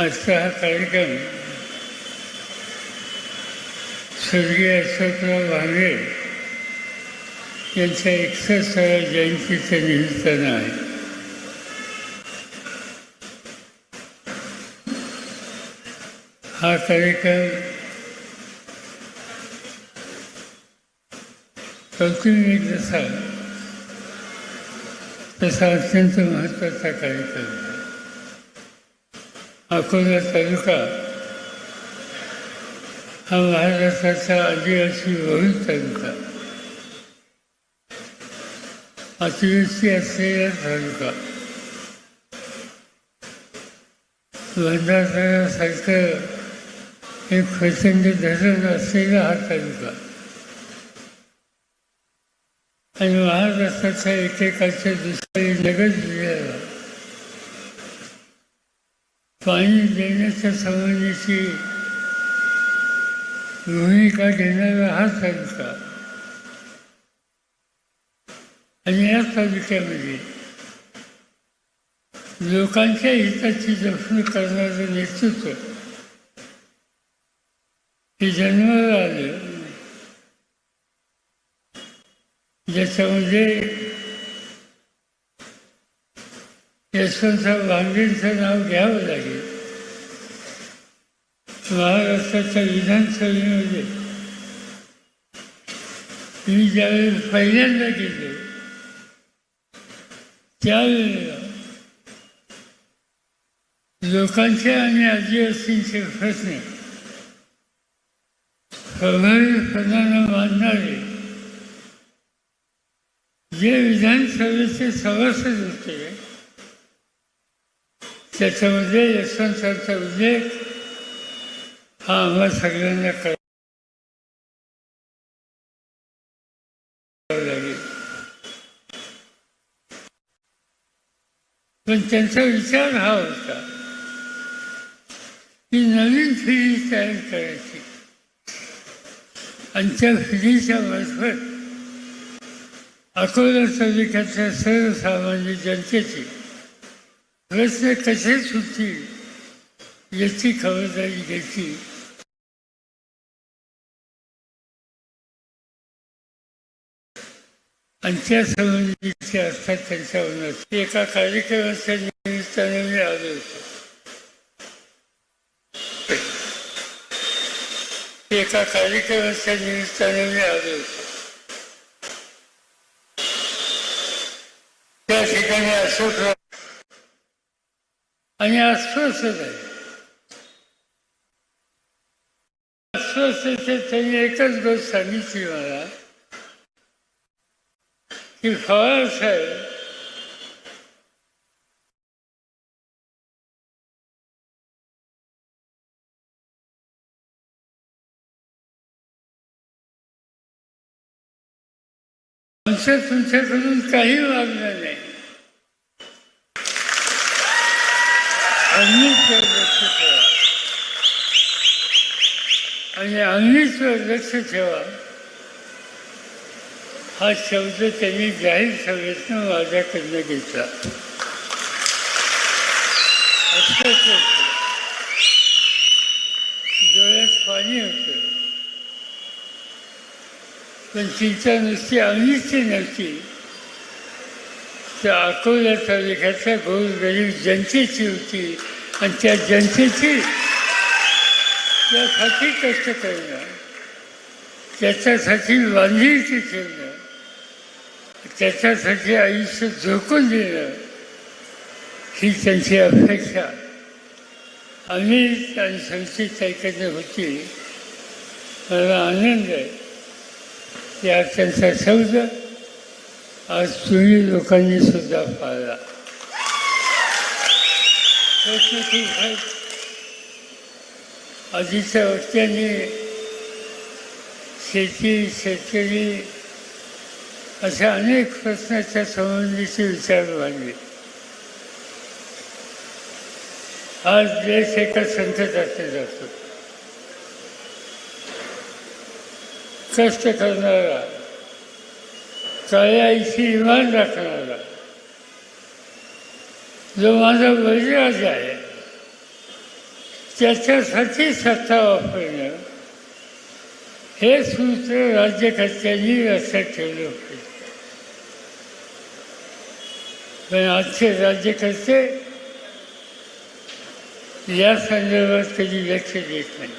आजचा हा कार्यक्रम स्वर्गीय अशोकराव भांगे यांच्या एकसष्टाव्या जयंतीच्या निमित्तानं आहे. हा कार्यक्रम कौटुंबिक जसा तसा अत्यंत महत्त्वाचा कार्यक्रम आहे. अकोला तालुका हा महाराष्ट्राचा आदिवासी बहुल तालुका. अतिवृष्टी असलेला तालुका. भंडारसारखं एक प्रचंड धरण असलेला हा तालुका. आणि महाराष्ट्राच्या एकेकाच्या दुसऱ्या नगर पाणी देण्याच्या संबंधीची भूमिका घेणारा हा तालुका. आणि या तालुक्यामध्ये लोकांच्या हिताची जपणूक करणारं नेतृत्व हे जन्माला आलं. ज्याच्यामध्ये यशवंतराव गांधींचं नाव घ्यावं लागेल महाराष्ट्राच्या विधानसभेमध्ये मी ज्यावेळी पहिल्यांदा गेलो त्यावेळेला लोकांचे आणि आदिवासींचे प्रश्न प्रभावीपणानं मांडणारे जे विधानसभेचे सभासद होते. त्याच्यामध्ये यशवंतांचा उल्लेख हा आम्हा सगळ्यांना करावा लागेल. पण त्यांचा विचार हा होता की नवीन फिरी तयार करायची. आणि त्या फिरीच्या मार्फत अकोला तालुक्याच्या सर्वसामान्य जनतेची प्रश्न कसे सुटतील याची खबरदारी घ्यायची आणि त्या संबंधीचे असतात त्यांच्यावर एका कार्यक्रमाच्या निमित्ताने मी आलो होतो एका कार्यक्रमाच्या निमित्ताने मी आलो होतो त्या ठिकाणी अशोकराव आणि अस्वस्थ झाले अस्वस्थतेत त्यांनी एकच गोष्ट सांगितली मला की पवार साहेब आमचं तुमच्याकडून काही मागणं नाही. अग्नीचं लक्ष ठेवा आणि अग्नीचं लक्ष ठेवा. हा शब्द त्यांनी जाहीर सभेतनं माझ्याकडनं घेतला. असंच डोळ्यात पाणी होतं. पण चिंता नुसती अग्नीची नव्हती. त्या अकोला तालुक्याच्या गोरगरीब जनतेची होती. आणि त्या जनतेची त्यासाठी कष्ट करणं त्याच्यासाठी बांधिलकी ठेवणं त्याच्यासाठी आयुष्य झोकून देणं ही त्यांची अपेक्षा. अनेक आणि संचित ऐकणं होती. मला आनंद आहे. की आज त्यांचा शब्द आज तुम्ही लोकांनी सुद्धा पाळला. प्रश्न खूप आहेत आधीच्या वक्त्यांनी शेती शेतकरी अशा अनेक प्रश्नाच्या संबंधीचे विचार मांडले. आज देश एका संकटात जातो. कष्ट करणारा तळ्याशी इमान राखणारा जो माझा वैराज आहे त्याच्यासाठी सत्ता वापरणं हे सूत्र राज्यकर्त्यांनी लक्षात ठेवलं पाहिजे पण आजचे राज्यकर्ते या संदर्भात कधी लक्ष देत नाही.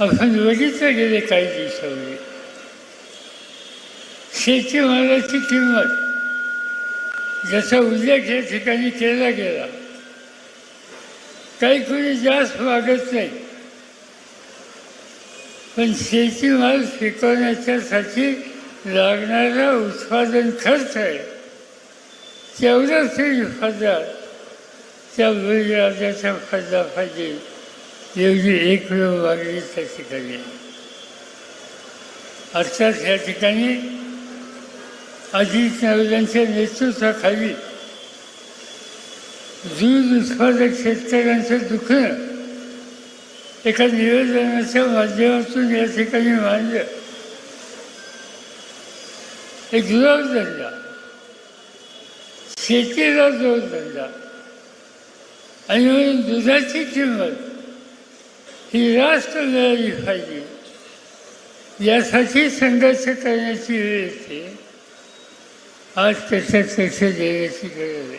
आपण बघितलं गेले काही दिवसामध्ये शेतीमालाची किंमत ज्याचा उल्लेख या ठिकाणी केला गेला काही कोणी जास्त मागत नाही. पण शेतीमाल पिकवण्याच्यासाठी लागणारा उत्पादन खर्च आहे. तेवढाच तरी फायदा त्या बळीराजाचा फायदा पाहिजे एवढी एक वेळ मागणी त्या ठिकाणी अर्थात या ठिकाणी अजित नवल्यांच्या नेतृत्वाखाली दूध उत्पादक शेतकऱ्यांचं दुखणं एका निवेदनाच्या माध्यमातून या ठिकाणी मांडलं. एक जोरधंदा शेतीला जोरधंदा आणि म्हणून दुधाची किंमत ही रास्त मिळाली पाहिजे यासाठी संघर्ष करण्याची वेळ येते. आज त्याच्यात लक्ष देण्याची गरज आहे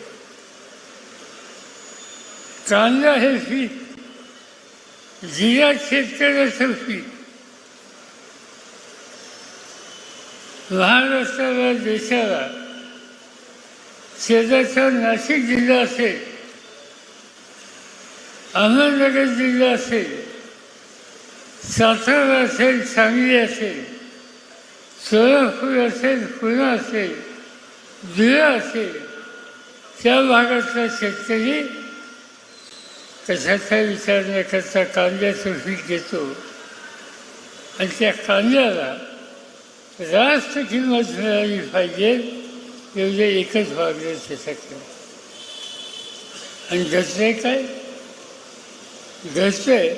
कांदा हे पीक जिरा शेतकऱ्याचं पीक महाराष्ट्राला देशाला शेजारचा नाशिक जिल्हा असेल अहमदनगर जिल्हा असेल सातारा असेल सांगली असेल सोलापूर असेल पुणे असेल धुळे असेल त्या भागातला शेतकरी कशाचा विचार न करता कांद्याचं पीक घेतो. आणि त्या कांद्याला रास्त किंमत मिळाली पाहिजे एवढे एकच वागले त्याच्याकडे आणि घडतंय काय? घडतंय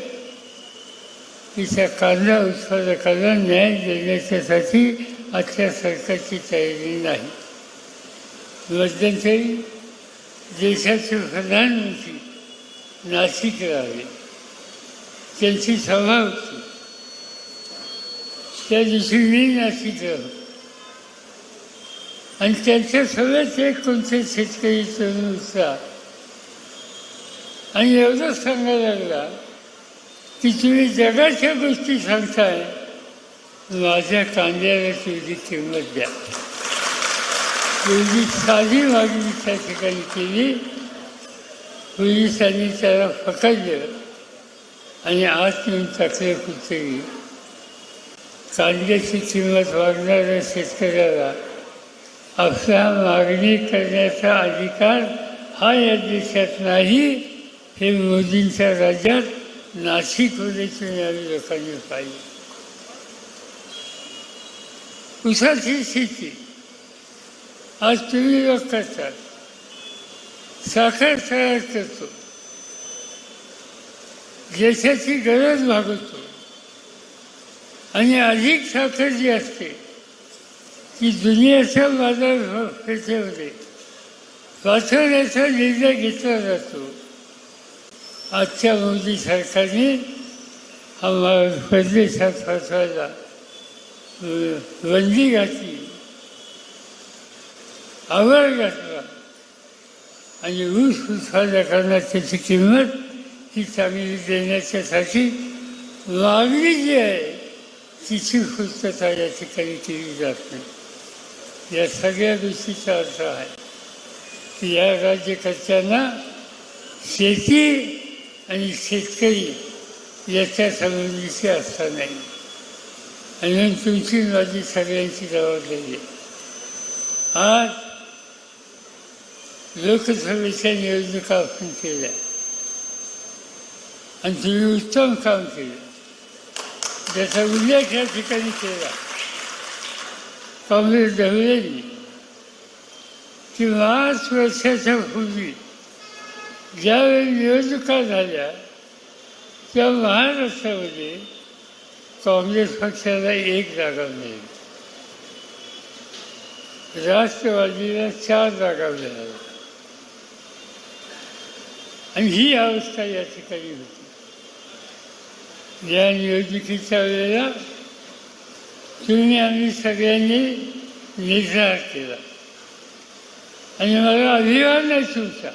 की त्या कांदा उत्पादकाला न्याय देण्याच्यासाठी आजच्या सरकारची तयारी नाही. मध्यंतरी देशाचे प्रधानमंत्री नाशिकला आले त्यांची सभा होती. त्या दिवशी मी नाशिकला होतो आणि त्यांच्या सगळ्यात एक कोणते शेतकरी तरुण होता आणि एवढंच सांगायला लागला की तुम्ही जगाच्या गोष्टी सांगताय माझ्या कांद्याला तुझी किंमत द्या. एवढी साधी मागणी त्या ठिकाणी केली पोलिसांनी त्याला पकडलं आणि आज येऊन टाकलं कुठेही कांद्याची किंमत वाढणाऱ्या शेतकऱ्याला आपला मागणी करण्याचा अधिकार हा या देशात नाही हे मोदींच्या राज्यात नाशिकमध्ये तुम्ही लोकांनी पाहिजे उसाची शेती आज तुम्ही लोक करतात साखर तयार करतो देशाची गरज भागवतो. आणि अधिक साखर जी असते ती दुनियाच्या बाजारपेठेमध्ये वाचवण्याचा निर्णय घेतला जातो. आजच्या मोदी सरकारने हा परदेशात फसवायला बंदी घातली. आवड घातला आणि ऊस करण्याची त्याची किंमत ही चांगली देण्याच्यासाठी मागणी जी आहे तिची पूर्तता या ठिकाणी केली जात नाही. या सगळ्या गोष्टीचा अर्थ आहे की या राज्यकर्त्यांना शेती आणि शेतकरी याच्या संबंधीची आस्था नाही. आणि तुमची माझी सगळ्यांची जबाबदारी आहे. आज लोकसभेच्या निवडणुका आपण केल्या आणि तुम्ही उत्तम काम केलं त्याचा उल्लेख या ठिकाणी केला काँग्रेस ढवळेंनी की पाच वर्षाच्या पूर्वी ज्यावेळी निवडणुका झाल्या त्या महाराष्ट्रामध्ये काँग्रेस पक्षाला एक जागा मिळाली राष्ट्रवादीला चार जागा मिळाल्या आणि ही अवस्था या ठिकाणी होती. या निवडणुकीच्या वेळेला तुम्ही आम्ही सगळ्यांनी निर्धार केला. आणि मला अभिमान आहे तुमचा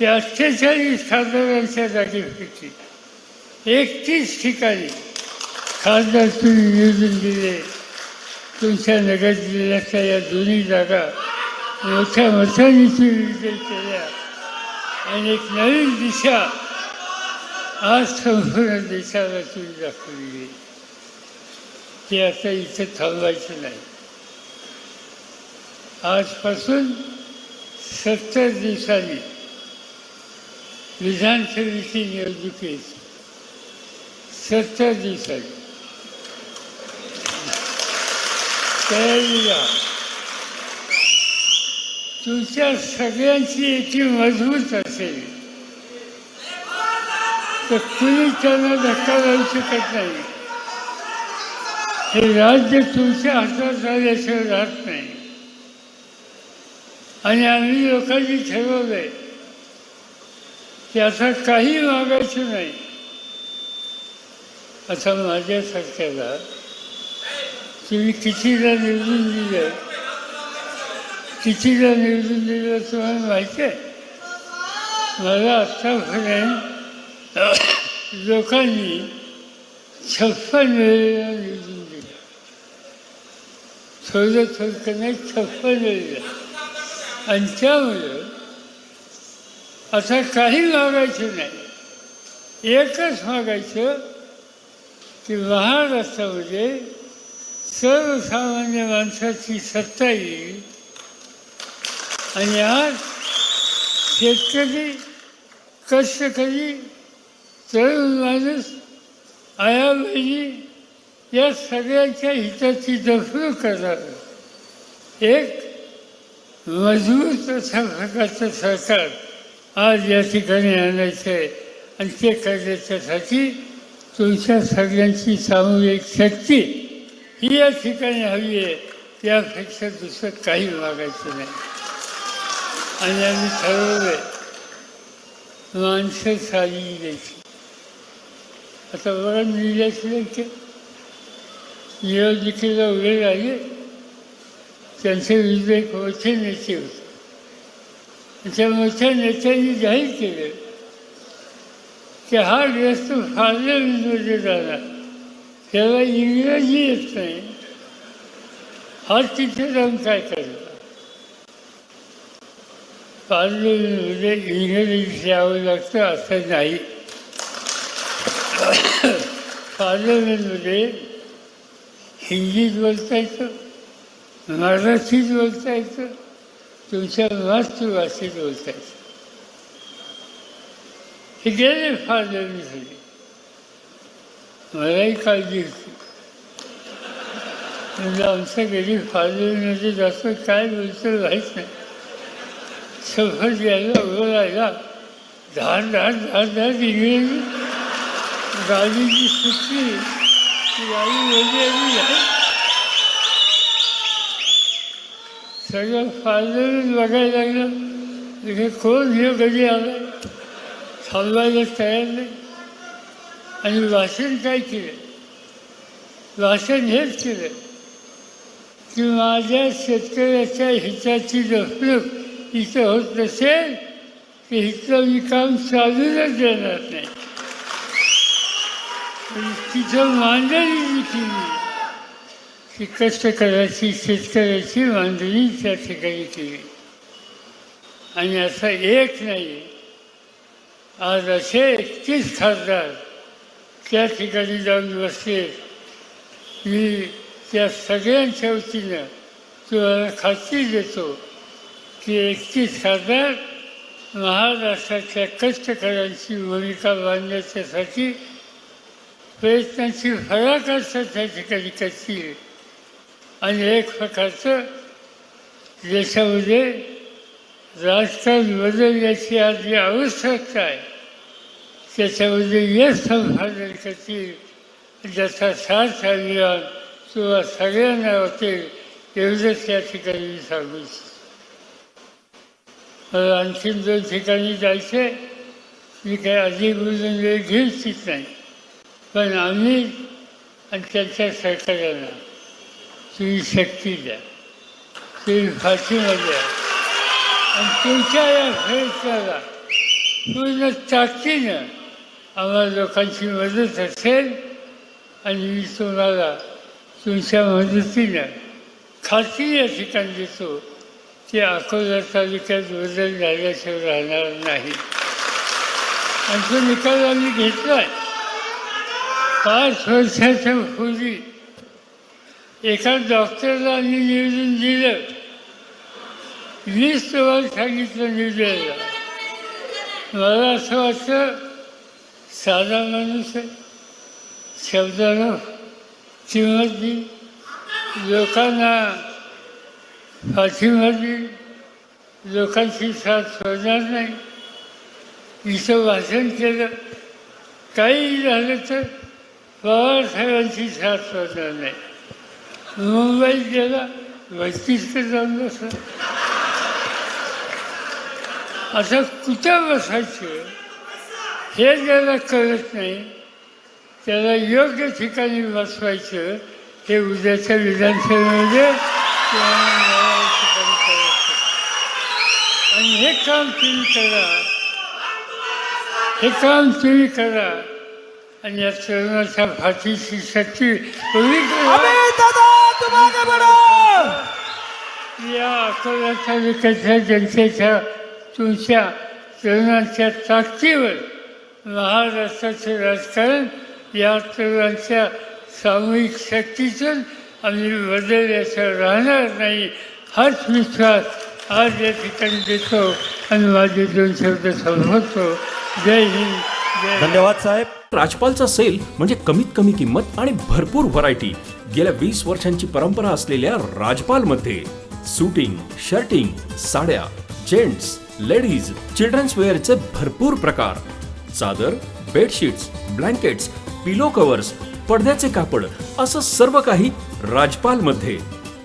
ते अठ्ठेचाळीस खासदारांच्या जागी होती. एकतीस ठिकाणी खासदार तुम्ही निवडून दिले. तुमच्या नगर जिल्ह्याच्या या दोन्ही जागा मोठ्या मतांनी तुम्ही विजय केल्या. आणि एक नवीन दिशा. आज संपूर्ण देशाला तुम्ही दाखवली ते आता इथे थांबायचं नाही. आजपासून सत्तर दिवसांनी विधानसभेची निवडणूक येते सत्तर दिवसांनी. तयारी तुमच्या सगळ्यांची याची मजबूत असेल. तर कुणी त्यांना धक्का लावू शकत नाही. हे राज्य तुमच्या हातात झाल्याशिवाय राहत नाही. आणि आम्ही लोकांनी ठरवलंय की आता काही मागायचं नाही. आता माझ्या तुम्ही कितीला निवडून दिलं? कितीला निवडून दिलं तुम्हाला माहिती आहे मला आत्तापर्यंत लोकांनी छप्पन वेळेला निवडून दिलं थोडं थोडकं नाही छप्पन वेळेला आणि त्यामुळं आता काही मागायचं नाही एकच मागायचं की महाराष्ट्रामध्ये सर्वसामान्य माणसाची सत्ता येईल आणि आज शेतकरी कष्टकरी तरुण माणूस आया या सगळ्यांच्या हिताची दखल करणार. एक मजबूत अशा प्रकारचं सरकार आज या ठिकाणी आणायचं आहे. आणि ते करण्याच्यासाठी तुमच्या सगळ्यांची सामूहिक शक्ती ही या ठिकाणी हवी आहे. त्यापेक्षा दुसरं काही मागायचं नाही. आणि आम्ही ठरवलं आहे माणसं साधी द्यायची आता बघा निलेश निवडणुकीला उभे राहिले त्यांचे विरुद्ध एक मोठे नेते होते त्या मोठ्या नेत्यांनी जाहीर केलं की हा ग्रस्त पार्लमेंटमध्ये झाला त्याला इंग्रजी येत नाही हा तिथे जाऊन काय करेल पार्लमेंटमध्ये इंग्रजी यावं लागतं असं नाही पार्लमेंटमध्ये हिंदीत बोलता येतं मराठीत बोलता येतं तुमच्या मातृभाषेत बोलता येतं हे गेले पार्लमेंटमध्ये मलाही काळजी होती म्हणजे आमच्या घरी पार्लमेंटमध्ये जास्त काय बोलतं माहीत नाही शपथ घ्यायला उभं राहिला धाड धाड धाड धाड इंग्रजी गाडीची सुटली गाडी वेगळी आली सगळं पार्लमेंट बघायला लागलं हे कोण हे कधी आला थांबवायला तयार नाही आणि भाषण काय केलं भाषण हेच केलं की माझ्या शेतकऱ्याच्या हिताची जपणूक इथं होत नसेल की इथलं मी काम चालूनच देणार नाही तिथं मांडणी मी केली की कष्टकऱ्याची शेतकऱ्याची मांडणी त्या ठिकाणी केली आणि असं एक नाही आज असे एकतीस खासदार त्या ठिकाणी जाऊन बसले मी त्या सगळ्यांच्या वतीनं तुम्हाला खात्री देतो की एकतीस खासदार महाराष्ट्राच्या कष्टकऱ्यांची भूमिका बांधण्याच्यासाठी प्रयत्नांची फराकाष्ठा त्या ठिकाणी करतील आणि एक प्रकारचं देशामध्ये राजकारण बदलण्याची आज जी आवश्यकता आहे त्याच्यामध्ये यश संपादन करतील ज्याचा साथ अभियान किंवा सगळ्यांना होते एवढंच या ठिकाणी मी सांगू इच्छितो आणखीन दोन ठिकाणी जायचे मी काही अधिक बोलून वेळ घेऊ इच्छित नाही. पण आम्ही आणि त्यांच्या सरकारांना तुम्ही शक्ती द्या. तुम्ही फाशीला द्या आणि तुमच्या या प्रयत्नाला पूर्ण ताकदीनं आम्हाला लोकांची मदत असेल आणि मी तुम्हाला तुमच्या मदतीनं खात्री या ठिकाणी देतो. की अकोला तालुक्यात बदल झाल्याशिवाय राहणार नाही. आणि तो निकाल आम्ही घेतला आहे पाच वर्षाच्या पूर्वी एका डॉक्टरला आम्ही निवेदन दिलं. वीस तुम्हाला सांगितलं निवेदनाला मला असं वाटतं साधा माणूस आहे. शब्दाला किंमत दिली लोकांना पाठिंबा लोकांची साथ सोडणार नाही. इथं भाषण केलं काही झालं तर बाबासाहेबांची साथ सोडणार नाही. मुंबईत गेला वैशिष्ट्य जाऊन बसला. असं कुठं बसायचं? हे ज्याला कळत नाही त्याला योग्य ठिकाणी बसवायचं हे उद्याच्या विधानसभेमध्ये किंवा या ठिकाणी करायचं आणि हे काम तुम्ही करा. हे काम तुम्ही करा. आणि या तरुणाच्या फाशीची शक्ती उभी करा अमित दादा तुम आगे बढ़ो या अकोला तालुक्याच्या जनतेच्या तुमच्या तरुणांच्या ताकदीवर महाराष्ट्राचे राजकारण या तरुणांच्या सामूहिक शक्तीतून आम्ही बदलल्याचं राहणार नाही हाच विश्वास. आज या ठिकाणी देतो आणि माझे दोन शब्द संपवतो जय हिंद जय धन्यवाद साहेब। राजपालचा सेल म्हणजे कमीत कमी किंमत आणि भरपूर व्हरायटी. गेल्या वीस वर्षांची परंपरा असलेल्या राजपाल मध्ये सुटिंग शर्टिंग साड्या जेंट्स लेडीज चिल्ड्रन्स वेअरचे भरपूर प्रकार. चादर बेडशीट्स ब्लँकेट्स पिलो कव्हर्स पडद्याचे कापड असं सर्व काही राजपाल मध्ये